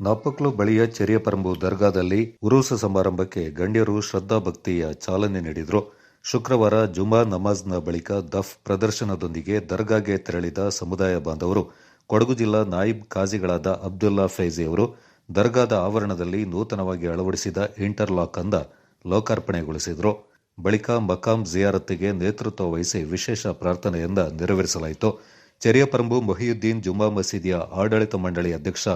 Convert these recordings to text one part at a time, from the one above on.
ನಾಪಕ್ಲು ಬಳಿಯ ಚೆರಿಯಪರಂಬು ದರ್ಗಾದಲ್ಲಿ ಉರೂಸ ಸಮಾರಂಭಕ್ಕೆ ಗಣ್ಯರು ಶ್ರದ್ಧಾಭಕ್ತಿಯ ಚಾಲನೆ ನೀಡಿದರು. ಶುಕ್ರವಾರ ಜುಮಾ ನಮಾಜ್ನ ಬಳಿಕ ದಫ್ ಪ್ರದರ್ಶನದೊಂದಿಗೆ ದರ್ಗಾಗೆ ತೆರಳಿದ ಸಮುದಾಯ ಬಾಂಧವರು, ಕೊಡಗು ಜಿಲ್ಲಾ ನಾಯಿಬ್ ಕಾಜಿಗಳಾದ ಅಬ್ದುಲ್ಲಾ ಫೈಜಿ ಅವರು ದರ್ಗಾದ ಆವರಣದಲ್ಲಿ ನೂತನವಾಗಿ ಅಳವಡಿಸಿದ ಇಂಟರ್ಲಾಕ್ ಅಂದ ಲೋಕಾರ್ಪಣೆಗೊಳಿಸಿದರು. ಬಳಿಕ ಮಕಾಂ ಜಿಯಾರತ್ತಿಗೆ ನೇತೃತ್ವ ವಹಿಸಿ ವಿಶೇಷ ಪ್ರಾರ್ಥನೆಯಿಂದ ನೆರವೇರಿಸಲಾಯಿತು. ಚೆರಿಯಪರಂಬು ಮೊಹಿಯುದ್ದೀನ್ ಜುಮಾ ಮಸೀದಿಯ ಆಡಳಿತ ಮಂಡಳಿ ಅಧ್ಯಕ್ಷ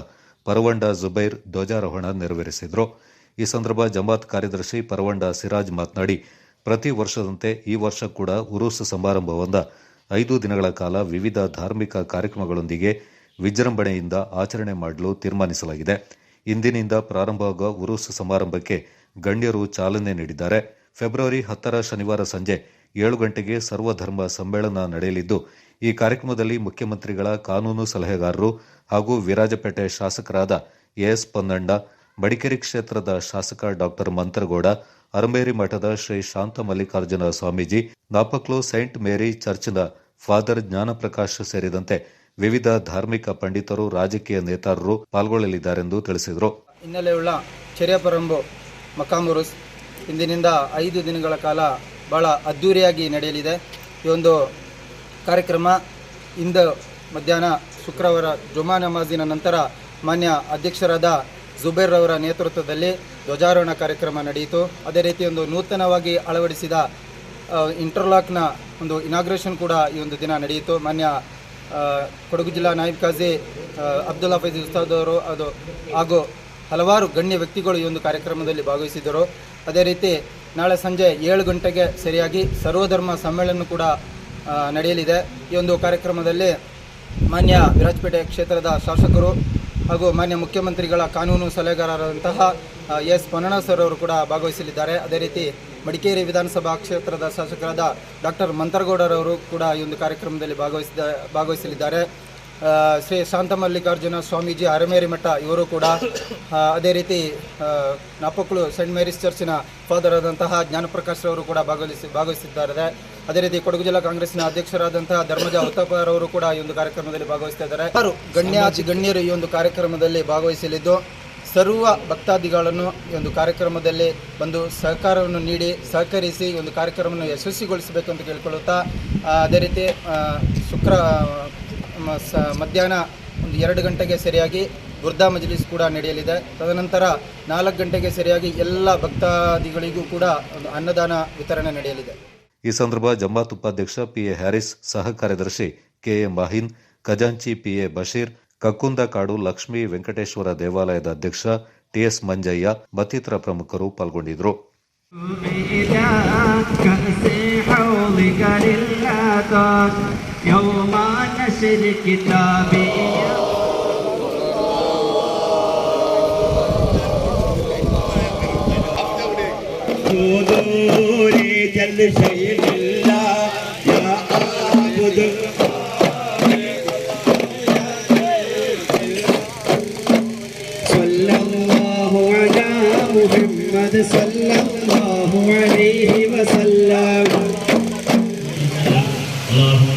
ಪರವಂಡ ಜುಬೈರ್ ಧ್ವಜಾರೋಹಣ ನೆರವೇರಿಸಿದರು. ಈ ಸಂದರ್ಭ ಜಮಾತ್ ಕಾರ್ಯದರ್ಶಿ ಪರವಂಡ ಸಿರಾಜ್ ಮಾತನಾಡಿ, ಪ್ರತಿ ವರ್ಷದಂತೆ ಈ ವರ್ಷ ಕೂಡ ಉರೂಸ್ ಸಮಾರಂಭವೊಂದ. ಐದು ದಿನಗಳ ಕಾಲ ವಿವಿಧ ಧಾರ್ಮಿಕ ಕಾರ್ಯಕ್ರಮಗಳೊಂದಿಗೆ ವಿಜೃಂಭಣೆಯಿಂದ ಆಚರಣೆ ಮಾಡಲು ತೀರ್ಮಾನಿಸಲಾಗಿದೆ. ಇಂದಿನಿಂದ ಪ್ರಾರಂಭವಾಗುವ ಉರೂಸ್ ಸಮಾರಂಭಕ್ಕೆ ಗಣ್ಯರು ಚಾಲನೆ ನೀಡಿದ್ದಾರೆ. ಫೆಬ್ರವರಿ ಹತ್ತರ ಶನಿವಾರ ಸಂಜೆ ಏಳು ಗಂಟೆಗೆ ಸರ್ವಧರ್ಮ ಸಮ್ಮೇಳನ ನಡೆಯಲಿದ್ದು ಈ ಕಾರ್ಯಕ್ರಮದಲ್ಲಿ ಮುಖ್ಯಮಂತ್ರಿಗಳ ಕಾನೂನು ಸಲಹೆಗಾರರು ಹಾಗೂ ವಿರಾಜಪೇಟೆ ಶಾಸಕರಾದ ಎಎಸ್ ಪೊನ್ನಂಡ, ಮಡಿಕೇರಿ ಕ್ಷೇತ್ರದ ಶಾಸಕ ಡಾಕ್ಟರ್ ಮಂತ್ರಗೌಡ, ಅರಮೇರಿ ಮಠದ ಶ್ರೀ ಶಾಂತ ಮಲ್ಲಿಕಾರ್ಜುನ ಸ್ವಾಮೀಜಿ, ನಾಪಕ್ಲು ಸೈಂಟ್ ಮೇರಿ ಚರ್ಚ್ನ ಫಾದರ್ ಜ್ಞಾನಪ್ರಕಾಶ್ ಸೇರಿದಂತೆ ವಿವಿಧ ಧಾರ್ಮಿಕ ಪಂಡಿತರು, ರಾಜಕೀಯ ನೇತಾರರು ಪಾಲ್ಗೊಳ್ಳಲಿದ್ದಾರೆಂದು ತಿಳಿಸಿದರು. ಹಿನ್ನೆಲೆಯುಳ್ಳ ಚೆರಿಯಪರಂಬು ಮಕಾಮುರುಸ್ ಇಂದಿನಿಂದ ಐದು ದಿನಗಳ ಕಾಲ ಬಹಳ ಅದ್ಧೂರಿಯಾಗಿ ನಡೆಯಲಿದೆ. ಈ ಒಂದು ಕಾರ್ಯಕ್ರಮ ಇಂದು ಮಧ್ಯಾಹ್ನ ಶುಕ್ರವಾರ ಜುಮಾ ನಮಾಜಿನ ನಂತರ ಮಾನ್ಯ ಅಧ್ಯಕ್ಷರಾದ ಜುಬೇರ್ ಅವರ ನೇತೃತ್ವದಲ್ಲಿ ಧ್ವಜಾರೋಹಣ ಕಾರ್ಯಕ್ರಮ ನಡೆಯಿತು. ಅದೇ ರೀತಿ ಒಂದು ನೂತನವಾಗಿ ಅಳವಡಿಸಿದ ಇಂಟರ್ಲಾಕ್ನ ಒಂದು ಇನಾಗ್ರೇಷನ್ ಕೂಡ ಈ ಒಂದು ದಿನ ನಡೆಯಿತು. ಮಾನ್ಯ ಕೊಡಗು ಜಿಲ್ಲಾ ನಾಯಬ್ ಖಾಜಿ ಅಬ್ದುಲ್ ಅಬ್ದುಲ್ಲಾ ಫೈಜಿ ಉಸ್ತಾದ್ ಅವರು ಅದು, ಹಾಗೂ ಹಲವಾರು ಗಣ್ಯ ವ್ಯಕ್ತಿಗಳು ಈ ಒಂದು ಕಾರ್ಯಕ್ರಮದಲ್ಲಿ ಭಾಗವಹಿಸಿದರು ಅದೇ ರೀತಿ ನಾಳೆ ಸಂಜೆ ಏಳು ಗಂಟೆಗೆ ಸರಿಯಾಗಿ ಸರ್ವಧರ್ಮ ಸಮ್ಮೇಳನ ಕೂಡ ನಡೆಯಲಿದೆ. ಈ ಒಂದು ಕಾರ್ಯಕ್ರಮದಲ್ಲಿ ಮಾನ್ಯ ವಿರಾಜಪೇಟೆ ಕ್ಷೇತ್ರದ ಶಾಸಕರು ಹಾಗೂ ಮಾನ್ಯ ಮುಖ್ಯಮಂತ್ರಿಗಳ ಕಾನೂನು ಸಲಹೆಗಾರರಂತಹ ಎಸ್. ಪೊನ್ನಣ ಸರ್ ಅವರು ಕೂಡ ಭಾಗವಹಿಸಲಿದ್ದಾರೆ. ಅದೇ ರೀತಿ ಮಡಿಕೇರಿ ವಿಧಾನಸಭಾ ಕ್ಷೇತ್ರದ ಶಾಸಕರಾದ ಡಾಕ್ಟರ್ ಮಂತರಗೌಡರವರು ಕೂಡ ಈ ಒಂದು ಕಾರ್ಯಕ್ರಮದಲ್ಲಿ ಭಾಗವಹಿಸಿದ, ಭಾಗವಹಿಸಲಿದ್ದಾರೆ. ಶ್ರೀ ಶಾಂತಮಲ್ಲಿಕಾರ್ಜುನ ಸ್ವಾಮೀಜಿ ಅರಮೇರಿ ಮಠ, ಇವರು ಕೂಡ ಅದೇ ರೀತಿ ನಾಪಕ್ಳು ಸೆಂಟ್ ಮೇರಿಸ್ ಚರ್ಚಿನ ಫಾದರ್ ಆದಂತಹ ಜ್ಞಾನಪ್ರಕಾಶ್ ಅವರು ಕೂಡ ಭಾಗವಹಿಸಿ ಭಾಗವಹಿಸಿದ್ದಾರೆ ಅದೇ ರೀತಿ ಕೊಡಗು ಜಿಲ್ಲಾ ಕಾಂಗ್ರೆಸ್ನ ಅಧ್ಯಕ್ಷರಾದಂತಹ ಧರ್ಮಜ ಉತ್ತಪ್ಪರವರು ಕೂಡ ಈ ಒಂದು ಕಾರ್ಯಕ್ರಮದಲ್ಲಿ ಭಾಗವಹಿಸ್ತಾ ಇದ್ದಾರೆ. ಗಣ್ಯ ಗಣ್ಯಾತಿ ಗಣ್ಯರು ಈ ಒಂದು ಕಾರ್ಯಕ್ರಮದಲ್ಲಿ ಭಾಗವಹಿಸಲಿದ್ದು, ಸರ್ವ ಭಕ್ತಾದಿಗಳನ್ನು ಈ ಒಂದು ಕಾರ್ಯಕ್ರಮದಲ್ಲಿ ಬಂದು ಸಹಕಾರವನ್ನು ನೀಡಿ, ಸಹಕರಿಸಿ ಈ ಒಂದು ಕಾರ್ಯಕ್ರಮವನ್ನು ಯಶಸ್ವಿಗೊಳಿಸಬೇಕು ಅಂತ ಕೇಳಿಕೊಳ್ಳುತ್ತಾ ಅದೇ ರೀತಿ ಶುಕ್ರ ಮಧ್ಯಾಹ್ನ ಒಂದು ಎರಡು ಗಂಟೆಗೆ ಸರಿಯಾಗಿ ಗುರ್ದಾ ಮಜ್ಲಿಸ್ ಕೂಡ ನಡೆಯಲಿದೆ ತದನಂತರ ನಾಲ್ಕು ಗಂಟೆಗೆ ಸರಿಯಾಗಿ ಎಲ್ಲ ಭಕ್ತಾದಿಗಳಿಗೂ ಕೂಡ ಒಂದು ಅನ್ನದಾನ ವಿತರಣೆ ನಡೆಯಲಿದೆ ಈ ಸಂದರ್ಭ ಜಮಾತ್ ಉಪಾಧ್ಯಕ್ಷ ಪಿಎ ಹ್ಯಾರಿಸ್ ಸಹ ಕಾರ್ಯದರ್ಶಿ ಕೆಎ ಮಾಹಿನ್ ಖಜಾಂಚಿ ಪಿಎ ಬಶೀರ್ ಕಕ್ಕುಂದ ಕಾಡು ಲಕ್ಷ್ಮೀ ವೆಂಕಟೇಶ್ವರ ದೇವಾಲಯದ ಅಧ್ಯಕ್ಷ ಟಿಎಸ್ ಮಂಜಯ್ಯ ಮತ್ತಿತರ ಪ್ರಮುಖರು ಪಾಲ್ಗೊಂಡಿದ್ದರು إلى كأس حوضك للعطاش يوم نشر كتابي حضوري جل شيء لله يا عبد صلى الله على محمد صلى الله عليه وسلم اللهم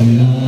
Yeah.